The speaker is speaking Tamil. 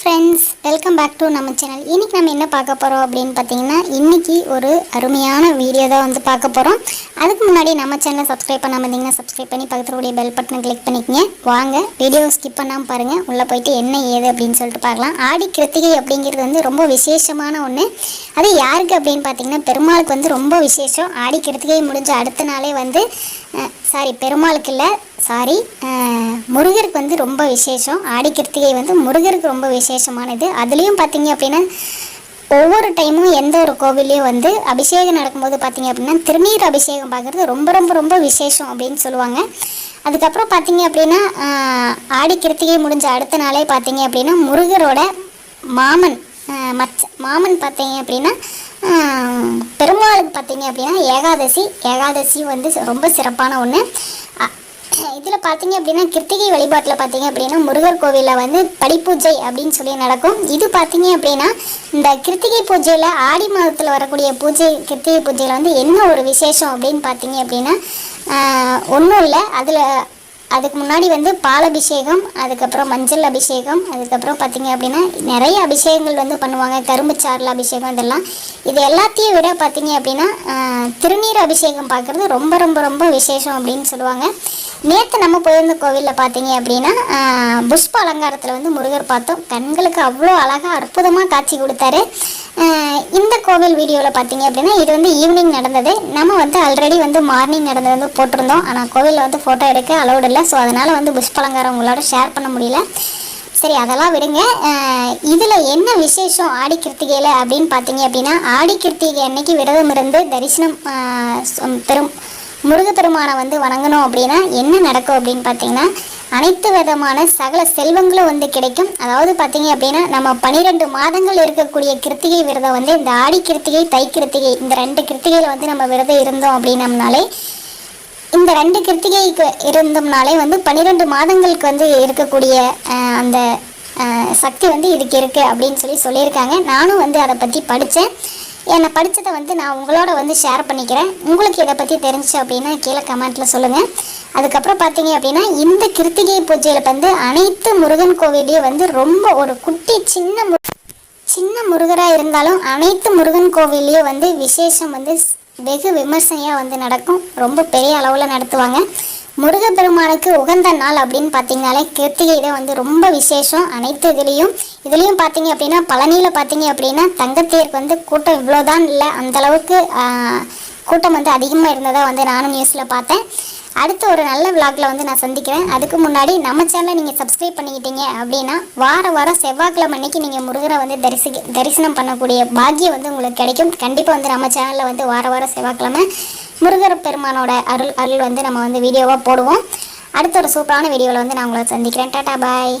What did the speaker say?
ஃப்ரெண்ட்ஸ் வெல்கம் பேக் டு நம்ம சேனல் இன்றைக்கி நம்ம என்ன பார்க்க போகிறோம் அப்படின்னு பார்த்தீங்கன்னா இன்றைக்கி ஒரு அருமையான வீடியோ தான் வந்து பார்க்க போகிறோம் அதுக்கு முன்னாடி நம்ம சேனலை சப்ஸ்கிரைப் பண்ணாமல் இருந்தீங்கன்னா சப்ஸ்கிரைப் பண்ணி பக்கத்தில் பெல் பட்டனை கிளிக் பண்ணிக்கங்க. வாங்க வீடியோ ஸ்கிப் பண்ணாமல் பாருங்கள் உள்ளே போயிட்டு என்ன ஏது அப்படின்னு சொல்லிட்டு பார்க்கலாம். ஆடி கிருத்திகை அப்படிங்கிறது வந்து ரொம்ப விசேஷமான ஒன்று அது யாருக்கு அப்படின்னு பார்த்தீங்கன்னா பெருமாளுக்கு வந்து ரொம்ப விசேஷம். ஆடி கிருத்திகை முடிஞ்ச அடுத்த நாளே வந்து சாரி பெருமாளுக்கு இல்லை சாரி முருகருக்கு வந்து ரொம்ப விசேஷம். ஆடி கிருத்திகை வந்து முருகருக்கு ரொம்ப விசேஷமானது. அதுலேயும் பார்த்தீங்க அப்படின்னா ஒவ்வொரு டைமும் எந்த ஒரு கோவிலையும் வந்து அபிஷேகம் நடக்கும்போது பார்த்தீங்க அப்படின்னா திருநீர் அபிஷேகம் பார்க்குறது ரொம்ப ரொம்ப ரொம்ப விசேஷம் அப்படின்னு சொல்லுவாங்க. அதுக்கப்புறம் பார்த்தீங்க அப்படின்னா ஆடி கிருத்திகை முடிஞ்ச அடுத்த நாளே பார்த்தீங்க அப்படின்னா முருகரோட மாமன் மச்ச மாமன் பார்த்தீங்க அப்படின்னா பெருமாளுக்கு பார்த்தீங்க அப்படின்னா ஏகாதசி. ஏகாதசி வந்து ரொம்ப சிறப்பான ஒன்று இதில் பார்த்தீங்க அப்படின்னா கிருத்திகை வழிபாட்டில் பார்த்தீங்க அப்படின்னா முருகர் கோவிலில் வந்து படிப்பூஜை அப்படின்னு சொல்லி நடக்கும். இது பார்த்தீங்க அப்படின்னா இந்த கிருத்திகை பூஜையில் ஆடி மாதத்தில் வரக்கூடிய பூஜை கிருத்திகை பூஜையில் வந்து என்ன ஒரு விசேஷம் அப்படின்னு பார்த்தீங்க அப்படின்னா ஒன்றும் இல்லை. அதில் அதுக்கு முன்னாடி வந்து பால் அபிஷேகம் அதுக்கப்புறம் மஞ்சள் அபிஷேகம் அதுக்கப்புறம் பார்த்திங்க அப்படின்னா நிறைய அபிஷேகங்கள் வந்து பண்ணுவாங்க. கரும்பு சாரில் அபிஷேகம் இதெல்லாம். இது எல்லாத்தையும் விட பார்த்திங்க அப்படின்னா திருநீர் அபிஷேகம் பார்க்குறது ரொம்ப ரொம்ப ரொம்ப விசேஷம் அப்படின்னு சொல்லுவாங்க. நேற்று நம்ம போயிருந்த கோவிலில் பார்த்தீங்க அப்படின்னா புஷ்ப அலங்காரத்தில் வந்து முருகர் பார்த்தோம். கண்களுக்கு அவ்வளோ அழகாக அற்புதமாக காட்சி கொடுத்தாரு. இந்த கோவில் வீடியோவில் பார்த்தீங்க அப்படின்னா இது வந்து ஈவினிங் நடந்தது. நம்ம வந்து ஆல்ரெடி வந்து மார்னிங் நடந்தது வந்து போட்டிருந்தோம். ஆனால் கோவிலில் வந்து ஃபோட்டோ எடுக்க அலௌட் இல்லை. ஸோ அதனால் வந்து புஷ்ப அலங்காரம் உங்களோட ஷேர் பண்ண முடியல. சரி அதெல்லாம் விடுங்க. இதில் என்ன விசேஷம் ஆடி கிருத்திகையில் அப்படின்னு பார்த்தீங்க அப்படின்னா ஆடி கிருத்திகை அன்னைக்கு விரதம் இருந்து தரிசனம் பெரும் முருகப்பெருமானை வந்து வணங்கணும் அப்படின்னா என்ன நடக்கும் அப்படின்னு பார்த்தீங்கன்னா அனைத்து விதமான சகல செல்வங்களும் வந்து கிடைக்கும். அதாவது பார்த்தீங்க அப்படின்னா நம்ம பனிரெண்டு மாதங்கள் இருக்கக்கூடிய கிருத்திகை விரதம் வந்து இந்த ஆடி கிருத்திகை தை கிருத்திகை இந்த ரெண்டு கிருத்திகையில் வந்து நம்ம விரதம் இருந்தோம் அப்படின்னம்னாலே இந்த ரெண்டு கிருத்திகைக்கு இருந்தோம்னாலே வந்து பன்னிரெண்டு மாதங்களுக்கு வந்து இருக்கக்கூடிய அந்த சக்தி வந்து இதுக்கு இருக்குது அப்படின்னு சொல்லி சொல்லியிருக்காங்க. நானும் வந்து அதை பற்றி படித்தேன் என்னை படித்ததை வந்து நான் உங்களோட வந்து ஷேர் பண்ணிக்கிறேன். உங்களுக்கு இதை பற்றி தெரிஞ்சு அப்படின்னா கீழே கமெண்ட்டில் சொல்லுங்கள் அதுக்கப்புறம் பார்த்தீங்க அப்படின்னா இந்த கிருத்திகை பூஜையில் வந்து அனைத்து முருகன் கோவிலையும் வந்து ரொம்ப ஒரு குட்டி சின்ன சின்ன முருகராக இருந்தாலும் அனைத்து முருகன் கோவிலையும் வந்து விசேஷம் வந்து வெகு விமர்சனையாக வந்து நடக்கும். ரொம்ப பெரிய அளவில் நடத்துவாங்க. முருகப்பெருமானுக்கு உகந்த நாள் அப்படின்னு பார்த்தீங்கனாலே கிருத்திகை தான் வந்து ரொம்ப விசேஷம். அனைத்து இதுலேயும் இதுலேயும் பார்த்தீங்க அப்படின்னா பழனியில் பார்த்தீங்க அப்படின்னா தங்கத்தேருக்கு வந்து கூட்டம் இவ்வளோதான் இல்லை. அந்தளவுக்கு கூட்டம் வந்து அதிகமாக இருந்ததாக வந்து நானும் நியூஸில் பார்த்தேன். அடுத்து ஒரு நல்ல விளாகில் வந்து நான் சந்திக்கிறேன். அதுக்கு முன்னாடி நம்ம சேனலை நீங்கள் சப்ஸ்கிரைப் பண்ணிக்கிட்டீங்க அப்படின்னா வார வாரம் செவ்வாய்க்கிழமை அன்னைக்கு நீங்கள் முருகரை வந்து தரிசி தரிசனம் பண்ணக்கூடிய பாக்கியம் வந்து உங்களுக்கு கிடைக்கும். கண்டிப்பாக வந்து நம்ம சேனலில் வந்து வார வாரம் செவ்வாய்க்கிழமை முருகர் பெருமானோட அருள் அருள் வந்து நம்ம வந்து வீடியோவாக போடுவோம். அடுத்த ஒரு சூப்பரான வீடியோவில் வந்து நான் உங்களை சந்திக்கிறேன். Tata bye.